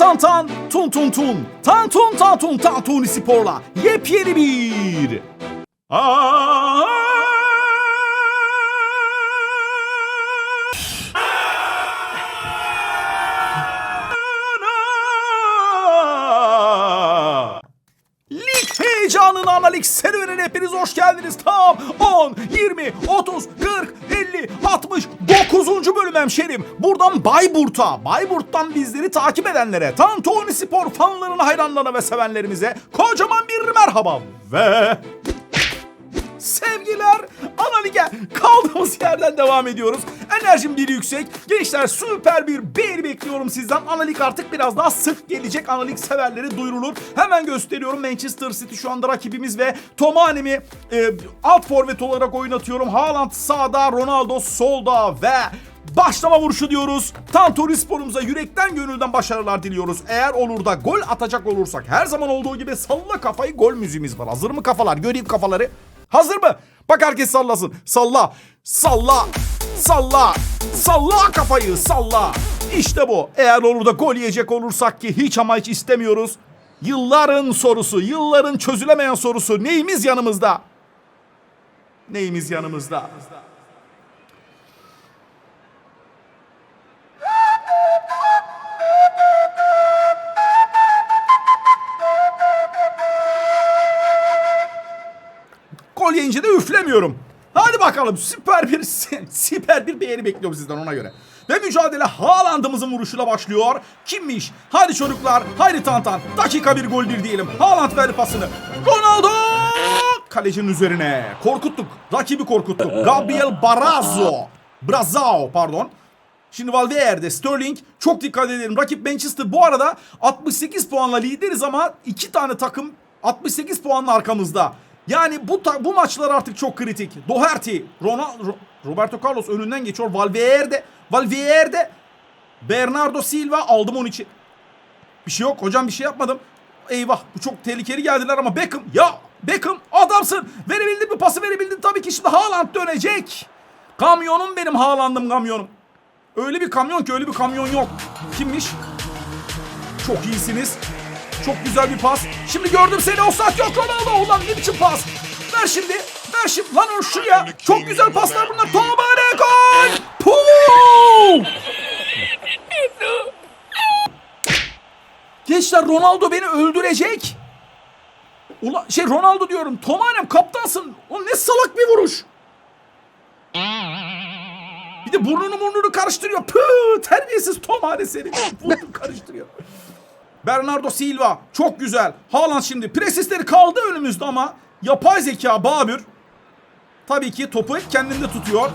tan tan, tun tun tun. Tan tun tan tun tan tun sporla yepyeni bir... Lig heyecanına analik serüvenine hepiniz hoş geldiniz. Tam 10, 20, 30, 40, 50, 60, 9. bölüm hemşerim. Buradan Bayburt'a, Bayburt'tan bizleri takip edenlere, Tantuni Spor fanlarına, hayranlarına ve sevenlerimize kocaman bir merhaba. Ve Sevgiler ana kaldığımız yerden devam ediyoruz. Enerjim bir yüksek. Gençler süper bir beğeni bekliyorum sizden. Ana lig artık biraz daha sık gelecek. Ana lig severleri duyurulur. Hemen gösteriyorum. Manchester City şu anda rakibimiz ve Tomani'mi e, alt forvet olarak oynatıyorum. Haaland sağda, Ronaldo solda ve Başlama vuruşu diyoruz. Tanturi sporumuza yürekten gönülden başarılar diliyoruz. Eğer olur da gol atacak olursak her zaman olduğu gibi salla kafayı gol müziğimiz var. Hazır mı kafalar? Göreyim kafaları. Hazır mı? Bak herkes sallasın. Salla. Salla. Salla. Salla kafayı. Salla. İşte bu. Eğer olur da gol yiyecek olursak ki hiç ama hiç istemiyoruz. Yılların sorusu, yılların çözülemeyen sorusu neyimiz yanımızda? Neyimiz yanımızda? Gol yiyince de üflemiyorum. Hadi bakalım süper bir süper bir beğeni bekliyorum sizden ona göre. Ve mücadele Haaland'ımızın vuruşuyla başlıyor. Kimmiş? Hadi çocuklar, haydi Tantan. Dakika bir gol bir diyelim. Haaland verdi pasını. Ronaldo! Kalecinin üzerine. Korkuttuk. Rakibi korkuttuk. Gabriel Barazzo. Brazao pardon. Şimdi Valverde, Sterling çok dikkat edelim. Rakip Manchester bu arada 68 puanla lideriz ama iki tane takım 68 puanla arkamızda. Yani bu bu maçlar artık çok kritik. Doherty, Ronaldo, Roberto Carlos önünden geçiyor. Valverde, Valverde, Bernardo Silva aldım onun için. Bir şey yok hocam bir şey yapmadım. Eyvah bu çok tehlikeli geldiler ama Beckham ya Beckham adamsın. Verebildin mi pası verebildin tabii ki şimdi Haaland dönecek. Kamyonum benim Haaland'ım kamyonum. Öyle bir kamyon ki öyle bir kamyon yok. Kimmiş? Çok iyisiniz. Çok güzel bir pas. Şimdi gördüm seni o saat yok Ronaldo. Ulan ne biçim pas. Ver şimdi. Ver şimdi. Lan o şuraya. Çok güzel paslar bunlar. Tomane gol. Puh! Gençler Ronaldo beni öldürecek. Ulan şey Ronaldo diyorum. Tomanem kaptansın. O ne salak bir vuruş. Bir de burnunu burnunu karıştırıyor. Pıh, terbiyesiz Tomane seni. Burnunu karıştırıyor. Bernardo Silva çok güzel. Haaland şimdi presisleri kaldı önümüzde ama yapay zeka Babür tabii ki topu hep kendinde tutuyor.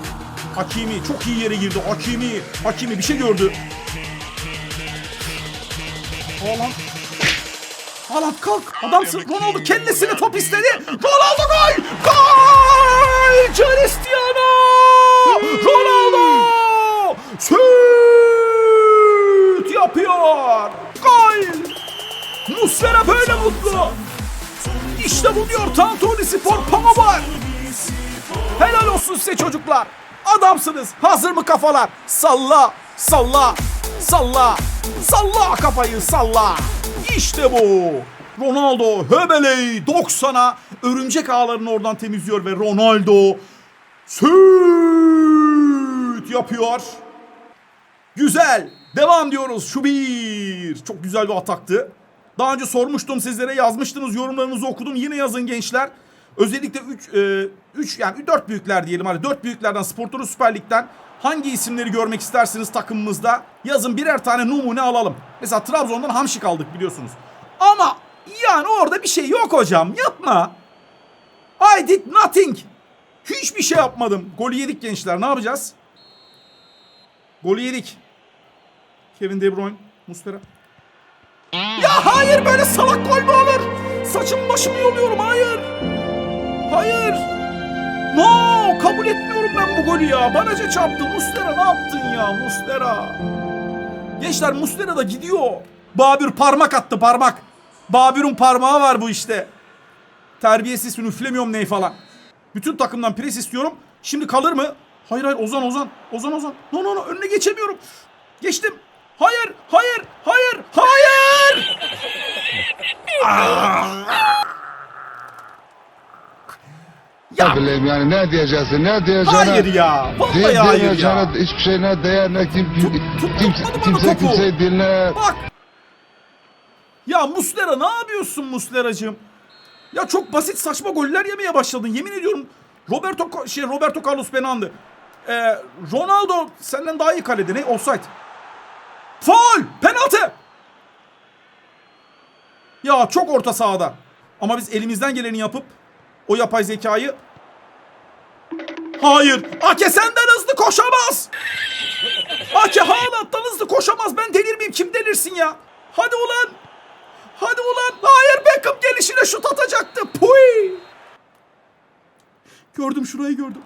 Hakimi çok iyi yere girdi. Hakimi, Hakimi bir şey gördü. Haaland Haaland kalk adamsın. Ronaldo kellesine top istedi. Ronaldo gol! Gol! Cristiano! Ronaldo! Şut yapıyor. Muslera böyle mutlu. İşte bu diyor Tantuni Spor Pamabar. Helal olsun size çocuklar. Adamsınız. Hazır mı kafalar? Salla, salla, salla, salla kafayı salla. İşte bu. Ronaldo Höbeley 90'a örümcek ağlarını oradan temizliyor ve Ronaldo süt yapıyor. Güzel. Devam diyoruz. Şu bir. Çok güzel bir ataktı. Daha önce sormuştum sizlere yazmıştınız yorumlarınızı okudum. Yine yazın gençler. Özellikle 3 3 yani 4 büyükler diyelim hadi 4 büyüklerden Sporturu Süper Lig'den hangi isimleri görmek istersiniz takımımızda? Yazın birer tane numune alalım. Mesela Trabzon'dan Hamşik aldık biliyorsunuz. Ama yani orada bir şey yok hocam. Yapma. I did nothing. Hiçbir şey yapmadım. Golü yedik gençler. Ne yapacağız? Golü yedik. Kevin De Bruyne, Muslera. Ya hayır böyle salak gol mü olur? Saçımı başımı yoluyorum hayır. Hayır. No kabul etmiyorum ben bu golü ya. Banaca çarptı. Muslera ne yaptın ya Muslera? Gençler Muslera da gidiyor. Babür parmak attı parmak. Babür'ün parmağı var bu işte. Terbiyesiz üflemiyorum ney falan. Bütün takımdan pres istiyorum. Şimdi kalır mı? Hayır hayır Ozan Ozan. Ozan Ozan. No no no önüne geçemiyorum. Geçtim. Hayır, hayır, hayır, hayır! ya. bileyim yani ne diyeceksin, ne diyeceğine... Hayır ya, vallahi diye, hayır ya. Hiçbir şey ne değer, ne kim, kim, tut, kim, kimse, kimse kimseyi dinle. Bak! Ya Muslera ne yapıyorsun Musleracığım? Ya çok basit saçma goller yemeye başladın. Yemin ediyorum Roberto şey Roberto Carlos Benandı. Ee, Ronaldo senden daha iyi kalede ne? Offside. Faul! Penaltı! Ya çok orta sahada. Ama biz elimizden geleni yapıp o yapay zekayı Hayır. Ake senden hızlı koşamaz. Ake Haaland'dan hızlı koşamaz. Ben delir? Kim delirsin ya? Hadi ulan. Hadi ulan. Hayır Beckham gelişine şut atacaktı. Puy. Gördüm şurayı gördüm.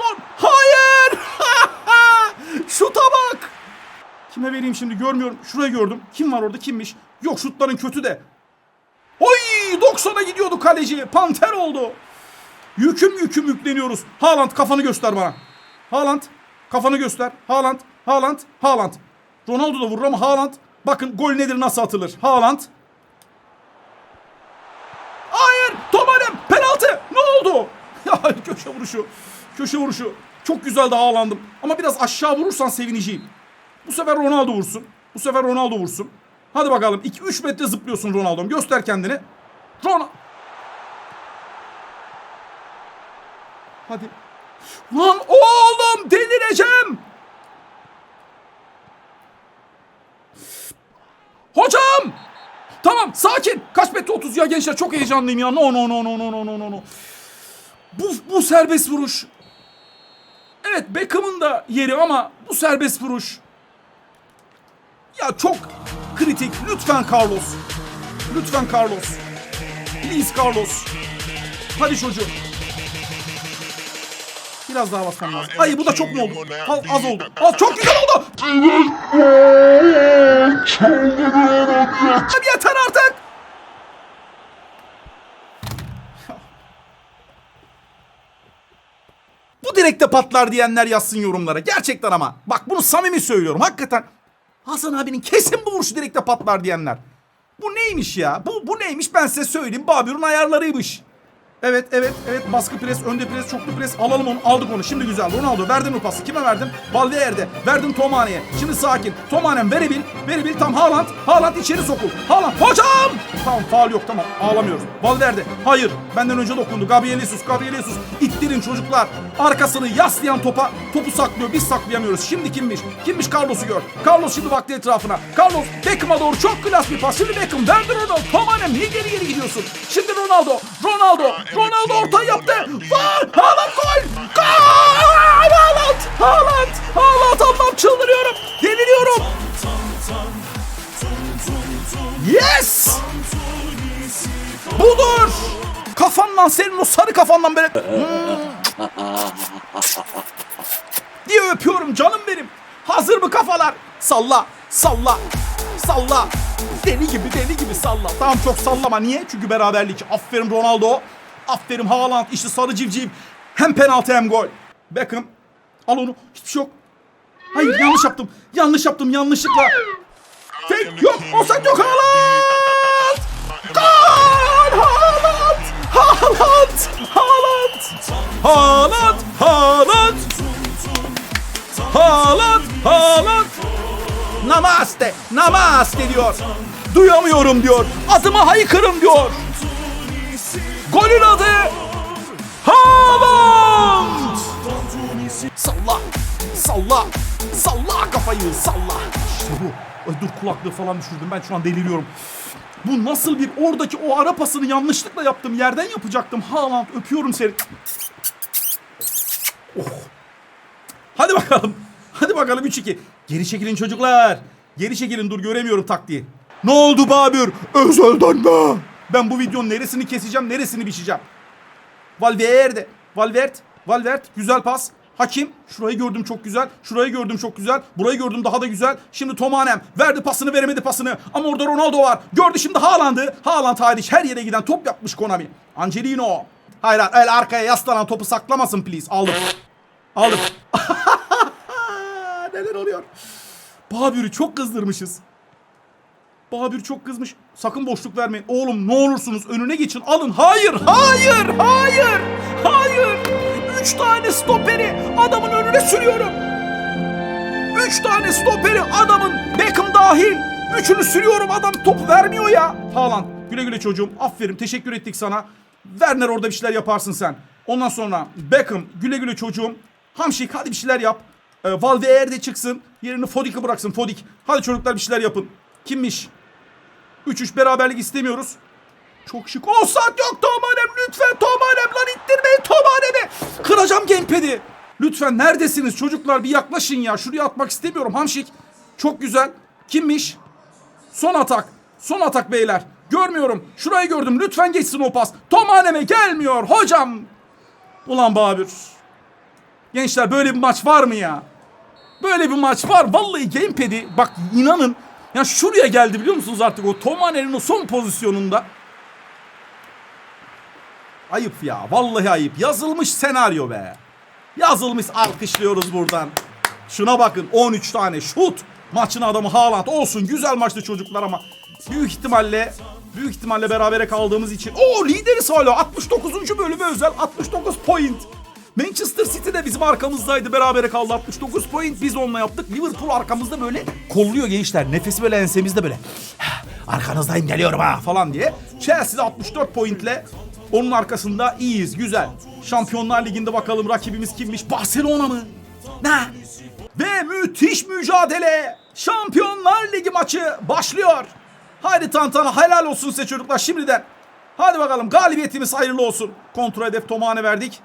Lan, Hayır. Şuta bak. Kime vereyim şimdi görmüyorum. Şurayı gördüm. Kim var orada kimmiş? Yok şutların kötü de. Oy 90'a gidiyordu kaleci. Panter oldu. Yüküm yüküm yükleniyoruz. Haaland kafanı göster bana. Haaland kafanı göster. Haaland, Haaland, Haaland. Ronaldo da vurur ama Haaland. Bakın gol nedir nasıl atılır. Haaland. Hayır Tomarem penaltı. Ne oldu? Ya köşe vuruşu. Köşe vuruşu. Çok güzel de Haaland'ım. Ama biraz aşağı vurursan sevineceğim. Bu sefer Ronaldo vursun. Bu sefer Ronaldo vursun. Hadi bakalım. 2-3 metre zıplıyorsun Ronaldo'm. Göster kendini. Ronaldo. Hadi. Lan oğlum delireceğim. Hocam. Tamam sakin. Kaç metre 30 ya gençler çok heyecanlıyım ya. No no no no no no no no. Bu, bu serbest vuruş. Evet Beckham'ın da yeri ama bu serbest vuruş. Ya çok kritik. Lütfen Carlos. Lütfen Carlos. Please Carlos. Hadi çocuğum. Biraz daha basmam lazım. Ay bu da çok mu oldu? Az, az oldu. Az çok güzel oldu. Abi yeter artık. Bu direkte patlar diyenler yazsın yorumlara. Gerçekten ama. Bak bunu samimi söylüyorum. Hakikaten. Hasan abinin kesin bu vuruşu direkte patlar diyenler. Bu neymiş ya? Bu, bu neymiş ben size söyleyeyim. Babür'ün ayarlarıymış. Evet evet evet baskı pres, önde pres, çoklu pres alalım onu aldık onu. Şimdi güzel Ronaldo verdin o pası. Kime verdin? Valverde. Verdin Tomane'ye. Şimdi sakin. Tomane'm verebil. Verebil tam Haaland. Haaland içeri sokul. Haaland. Hocam! Tamam faal yok tamam ağlamıyoruz. Valverde. Hayır. Benden önce dokundu. Gabriel Jesus. Gabriel Jesus. İttirin çocuklar. Arkasını yaslayan topa topu saklıyor. Biz saklayamıyoruz. Şimdi kimmiş? Kimmiş Carlos'u gör. Carlos şimdi baktı etrafına. Carlos Beckham'a doğru çok klas bir pas. Şimdi Beckham verdi Ronaldo. Tomane'm niye geri geri gidiyorsun? Şimdi Ronaldo. Ronaldo. Ronaldo ortayı yaptı. Var. Haaland gol. Gol. Haaland. Haaland. Haaland. Allah'ım çıldırıyorum. Deliriyorum. Yes. Budur. Kafandan senin o sarı kafandan böyle Hmm. diye öpüyorum canım benim. Hazır mı kafalar? Salla, salla, salla. Deli gibi deli gibi salla. Tamam çok sallama. Niye? Çünkü beraberlik. Aferin Ronaldo. Aferin Haaland. İşte sarı civciv. Hem penaltı hem gol. Beckham. Al onu. Hiçbir şey yok. Hayır yanlış yaptım. Yanlış yaptım yanlışlıkla. Fake yok. Offside yok. Haaland. Gol! Haaland! Haaland! Haaland! Haaland! Haaland! Haaland! Haaland! Namaste! Namaste diyor. Duyamıyorum diyor. Adıma haykırın diyor. Golün adı Haaland! Salla! Salla! Salla kafayı salla! İşte bu. Ay dur kulaklığı falan düşürdüm. Ben şu an deliriyorum. Bu nasıl bir oradaki o ara pasını yanlışlıkla yaptım. Yerden yapacaktım. Haaland öpüyorum seni. Oh. Hadi bakalım. Hadi bakalım 3-2. Geri çekilin çocuklar. Geri çekilin dur göremiyorum taktiği. Ne oldu Babür? Özelden mi? Ben bu videonun neresini keseceğim, neresini biçeceğim. Valverde. Valverde. Valverde. Güzel pas. Hakim. Şurayı gördüm çok güzel. Şurayı gördüm çok güzel. Burayı gördüm daha da güzel. Şimdi Tomanem. Verdi pasını veremedi pasını. Ama orada Ronaldo var. Gördü şimdi Haaland'ı. Haaland hariç her yere giden top yapmış Konami. Angelino. Hayır öyle arkaya yaslanan topu saklamasın please. Aldım. Aldım. Neler oluyor? Babür'ü çok kızdırmışız. Babür çok kızmış. Sakın boşluk vermeyin. Oğlum ne olursunuz önüne geçin alın. Hayır, hayır, hayır, hayır. Üç tane stoperi adamın önüne sürüyorum. Üç tane stoperi adamın Beckham dahil. Üçünü sürüyorum adam top vermiyor ya. Haaland güle güle çocuğum. Aferin teşekkür ettik sana. Werner orada bir şeyler yaparsın sen. Ondan sonra Beckham güle güle çocuğum. Hamşik hadi bir şeyler yap. Ee, Valverde çıksın. Yerini Fodik'i bıraksın Fodik. Hadi çocuklar bir şeyler yapın. Kimmiş? 3-3 beraberlik istemiyoruz. Çok şık. O saat yok Tomanem lütfen Tomanem lan ittirmeyin Tomanem'i. Kıracağım gamepad'i. Lütfen neredesiniz çocuklar bir yaklaşın ya. Şuraya atmak istemiyorum Hamşik. Çok güzel. Kimmiş? Son atak. Son atak beyler. Görmüyorum. Şurayı gördüm. Lütfen geçsin o pas. Tomanem'e gelmiyor hocam. Ulan Babür. Gençler böyle bir maç var mı ya? Böyle bir maç var. Vallahi gamepad'i bak inanın. Ya şuraya geldi biliyor musunuz artık o Tomane'nin o son pozisyonunda. Ayıp ya. Vallahi ayıp. Yazılmış senaryo be. Yazılmış alkışlıyoruz buradan. Şuna bakın 13 tane şut. Maçın adamı Haaland olsun. Güzel maçtı çocuklar ama büyük ihtimalle büyük ihtimalle berabere kaldığımız için. O lideriz hala 69. bölüme özel 69 point. Manchester City de bizim arkamızdaydı. Berabere kaldı 69 point. Biz onunla yaptık. Liverpool arkamızda böyle kolluyor gençler. Nefesi böyle ensemizde böyle. Arkanızdayım geliyorum ha falan diye. Chelsea de 64 pointle onun arkasında iyiyiz. Güzel. Şampiyonlar Ligi'nde bakalım rakibimiz kimmiş? Barcelona mı? Ne? Ve müthiş mücadele. Şampiyonlar Ligi maçı başlıyor. Haydi tantana helal olsun size çocuklar şimdiden. Hadi bakalım galibiyetimiz hayırlı olsun. Kontrol hedef Tomane verdik.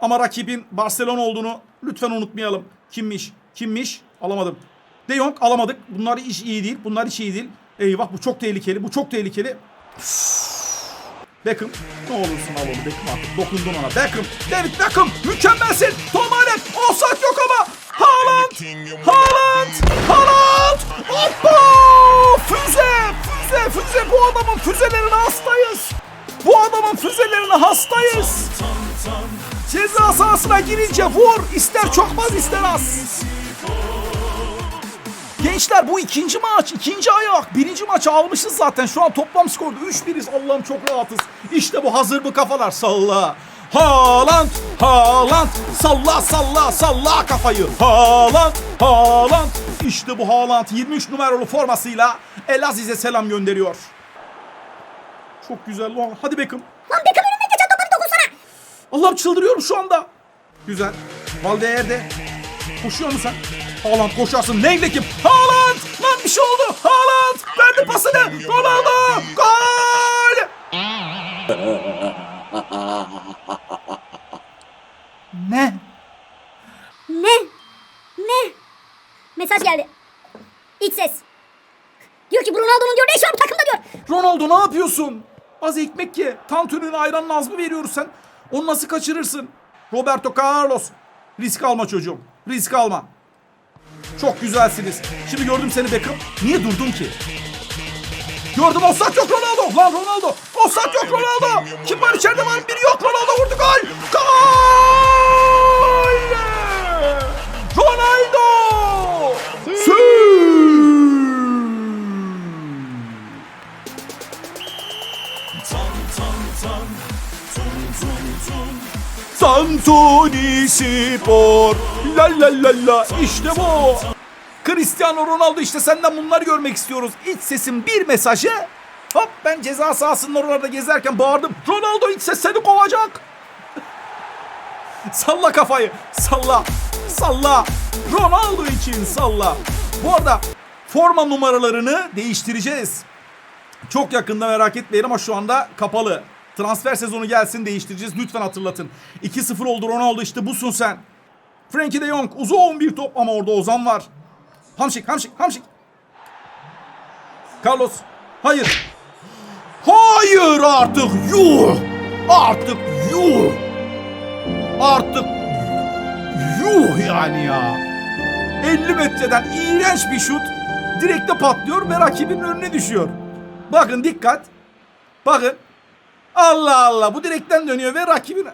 Ama rakibin Barcelona olduğunu lütfen unutmayalım. Kimmiş? Kimmiş? Alamadım. De Jong alamadık. Bunlar iş iyi değil. Bunlar hiç iyi değil. Eyvah bu çok tehlikeli. Bu çok tehlikeli. Beckham. Ne olursun al onu Beckham artık. Dokundun ona. Beckham. David Beckham. Mükemmelsin. Tomane. Offside yok ama. Haaland. Haaland. Haaland. Hoppa. Füze. Füze. Füze. Bu adamın füzelerine hastayız. Bu adamın füzelerine hastayız. Ceza sahasına girince vur. İster çokmaz ister az. Gençler bu ikinci maç, ikinci ayak. Birinci maçı almışız zaten. Şu an toplam skorda 3-1'iz. Allah'ım çok rahatız. İşte bu hazır bu kafalar. Salla. Haaland, Haaland. Salla, salla, salla kafayı. Haaland, Haaland. İşte bu Haaland 23 numaralı formasıyla Elaziz'e selam gönderiyor. Çok güzel. Lan, Hadi Beckham. Lan Beckham önünde geçen topa bir dokunsana. Allah'ım çıldırıyorum şu anda. Güzel. Valverde. Koşuyor musun sen? Haaland koşarsın. Neyle kim? Haaland! Lan bir şey oldu. Haaland! Verdi pasını. Ronaldo! Gol! ne? Ne? Ne? Mesaj geldi. İç ses. Diyor ki bu Ronaldo'nun diyor ne var bu takımda diyor. Ronaldo ne yapıyorsun? Az ekmek ye. Tantuninin ayranın az mı veriyoruz sen? Onu nasıl kaçırırsın? Roberto Carlos. Risk alma çocuğum. Risk alma. Çok güzelsiniz. Şimdi gördüm seni Beckham. Niye durdun ki? Gördüm offside yok Ronaldo. Lan Ronaldo. Offside yok Ronaldo. Kim var içeride var? Biri yok. Ronaldo vurdu gol. Gol! Ronaldo! Santoni Spor. La la la la işte bu. Cristiano Ronaldo işte senden bunları görmek istiyoruz. İç sesin bir mesajı. Hop ben ceza sahasının oralarda gezerken bağırdım. Ronaldo iç ses seni kovacak. salla kafayı. Salla. Salla. Ronaldo için salla. Bu arada forma numaralarını değiştireceğiz. Çok yakında merak etmeyin ama şu anda kapalı. Transfer sezonu gelsin değiştireceğiz. Lütfen hatırlatın. 2-0 oldu Ronaldo işte busun sen. Frankie de Jong uzun bir top ama orada Ozan var. Hamşik, Hamşik, Hamşik. Carlos. Hayır. Hayır artık yuh. Artık yuh. Artık yuh yani ya. 50 metreden iğrenç bir şut. Direkte patlıyor ve rakibin önüne düşüyor. Bakın dikkat. Bakın. Allah Allah bu direkten dönüyor ve rakibin...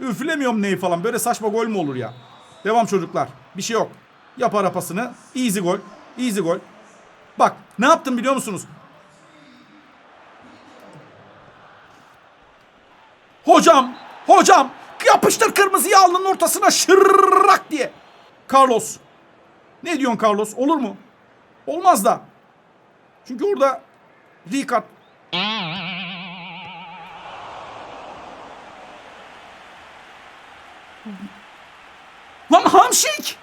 Üflemiyorum neyi falan. Böyle saçma gol mü olur ya? Devam çocuklar. Bir şey yok. Yap arapasını. Easy gol. Easy gol. Bak ne yaptım biliyor musunuz? Hocam, hocam yapıştır kırmızıyı alnının ortasına şırrak diye. Carlos. Ne diyorsun Carlos? Olur mu? Olmaz da. Çünkü orada Ricard. Lan Hamşik!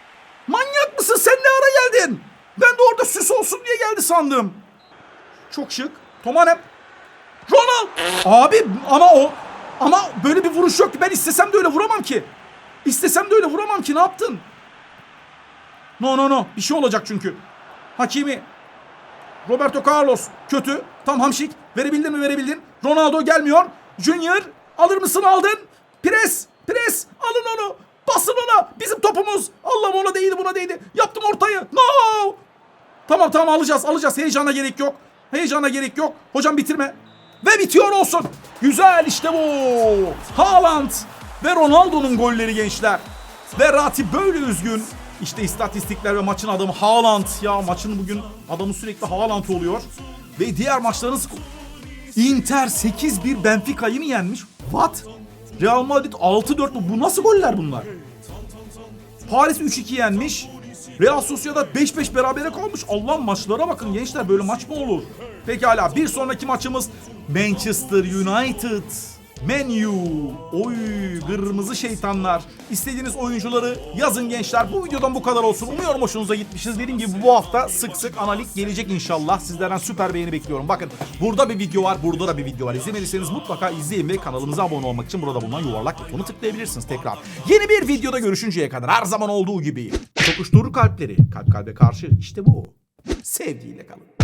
Manyak mısın? Sen ne ara geldin? Ben de orada süs olsun diye geldi sandım. Çok şık. Tomanem. Ronald! Abi ama o ama böyle bir vuruş yok. Ben istesem de öyle vuramam ki. İstesem de öyle vuramam ki. Ne yaptın? No no no. Bir şey olacak çünkü. Hakimi. Roberto Carlos kötü. Tam hamşik. Verebildin mi verebildin. Ronaldo gelmiyor. Junior alır mısın aldın. Pres. Pres. Alın onu. Basın ona. Bizim topumuz. Allah'ım ona değdi buna değdi. Yaptım ortayı. No. Tamam tamam alacağız alacağız. Heyecana gerek yok. Heyecana gerek yok. Hocam bitirme. Ve bitiyor olsun. Güzel işte bu. Haaland ve Ronaldo'nun golleri gençler. Ve Ratip böyle üzgün. İşte istatistikler ve maçın adamı Haaland. Ya maçın bugün adamı sürekli Haaland oluyor. Ve diğer maçların skoru. Inter 8-1 Benfica'yı mı yenmiş? What? Real Madrid 6-4 mu? Bu nasıl goller bunlar? Paris 3-2 yenmiş. Real Sociedad 5-5 berabere kalmış. Allah maçlara bakın gençler böyle maç mı olur? Pekala bir sonraki maçımız Manchester United. Menu. Oy kırmızı şeytanlar. İstediğiniz oyuncuları yazın gençler. Bu videodan bu kadar olsun. Umuyorum hoşunuza gitmişiz. Dediğim gibi bu hafta sık sık analik gelecek inşallah. Sizlerden süper beğeni bekliyorum. Bakın burada bir video var. Burada da bir video var. İzlemediyseniz mutlaka izleyin ve kanalımıza abone olmak için burada bulunan yuvarlak butonu tıklayabilirsiniz tekrar. Yeni bir videoda görüşünceye kadar her zaman olduğu gibi. Tokuşturur kalpleri. Kalp kalbe karşı işte bu. Sevgiyle kalın.